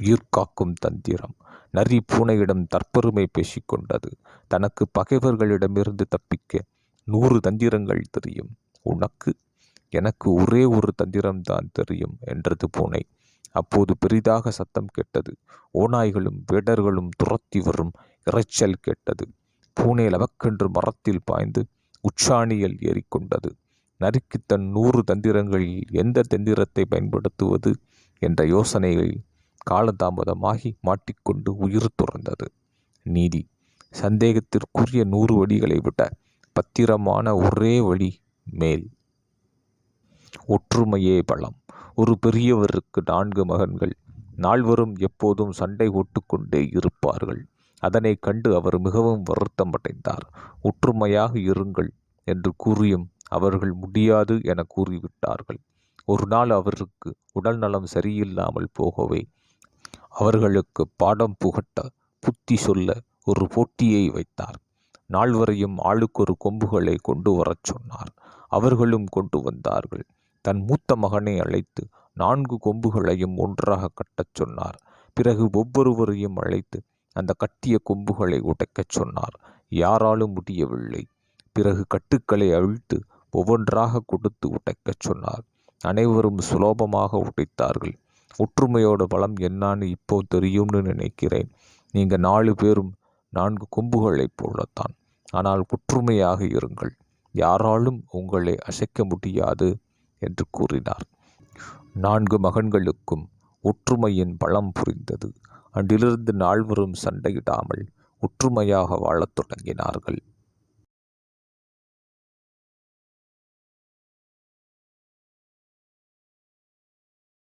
உயிர் காக்கும் தந்திரம். நரி பூனையிடம் தற்பெருமை பேசிக்கொண்டது. தனக்கு பகைவர்களிடமிருந்து தப்பிக்க நூறு தந்திரங்கள் தெரியும். உனக்கு? எனக்கு ஒரே ஒரு தந்திரம்தான் தெரியும் என்றது பூனை. அப்போது பெரிதாக சத்தம் கேட்டது. ஓநாய்களும் வேடர்களும் துரத்தி வரும் இரைச்சல் கேட்டது. பூனை லவக்கென்று மரத்தில் பாய்ந்து உச்சாணியில் ஏறிக்கொண்டது. நரிக்கு தன் நூறு தந்திரங்களில் எந்த தந்திரத்தை பயன்படுத்துவது? என்ற யோசனையில் காலதாமதமாகி மாட்டிக்கொண்டு உயிர் துறந்தது. நீதி. சந்தேகத்திற்குரிய நூறு வழிகளை விட பத்திரமான ஒரே வழி மேல். ஒற்றுமையே பலம். ஒரு பெரியவருக்கு நான்கு மகன்கள். நால்வரும் எப்போதும் சண்டை ஓட்டுக்கொண்டே இருப்பார்கள். அதனை கண்டு அவர் மிகவும் வருத்தம் அடைந்தார் ஒற்றுமையாக இருங்கள் என்று கூறியும் அவர்கள் முடியாது என கூறிவிட்டார்கள். ஒரு நாள் அவருக்கு உடல் நலம் சரியில்லாமல் போகவே அவர்களுக்கு பாடம் புகட்ட புத்தி சொல்ல ஒரு போட்டியை வைத்தார். நால்வரையும் ஆளுக்கொரு கொம்புகளை கொண்டு வரச் சொன்னார். அவர்களும் கொண்டு வந்தார்கள். தன் மூத்த மகனை அழைத்து நான்கு கொம்புகளையும் ஒன்றாக கட்டச் சொன்னார். பிறகு ஒவ்வொருவரையும் அழைத்து அந்த கட்டிய கொம்புகளை உடைக்கச் சொன்னார். யாராலும் முடியவில்லை. பிறகு கட்டுக்களை அவிழ்த்து ஒவ்வொன்றாக கொடுத்து உடைக்கச் சொன்னார். அனைவரும் சுலோபமாக உடைத்தார்கள். ஒற்றுமையோட பலம் என்னான்னு இப்போ தெரியும்னு நினைக்கிறேன். நீங்கள் நாலு பேரும் நான்கு கொம்புகளைப் போலத்தான். ஆனால் ஒற்றுமையாக இருங்கள். யாராலும் உங்களை அசைக்க முடியாது என்று கூறினார். நான்கு மகன்களுக்கும் ஒற்றுமையின் பலம் புரிந்தது. அன்றிலிருந்து நால்வரும் சண்டையிடாமல் ஒற்றுமையாக வாழத் தொடங்கினார்கள்.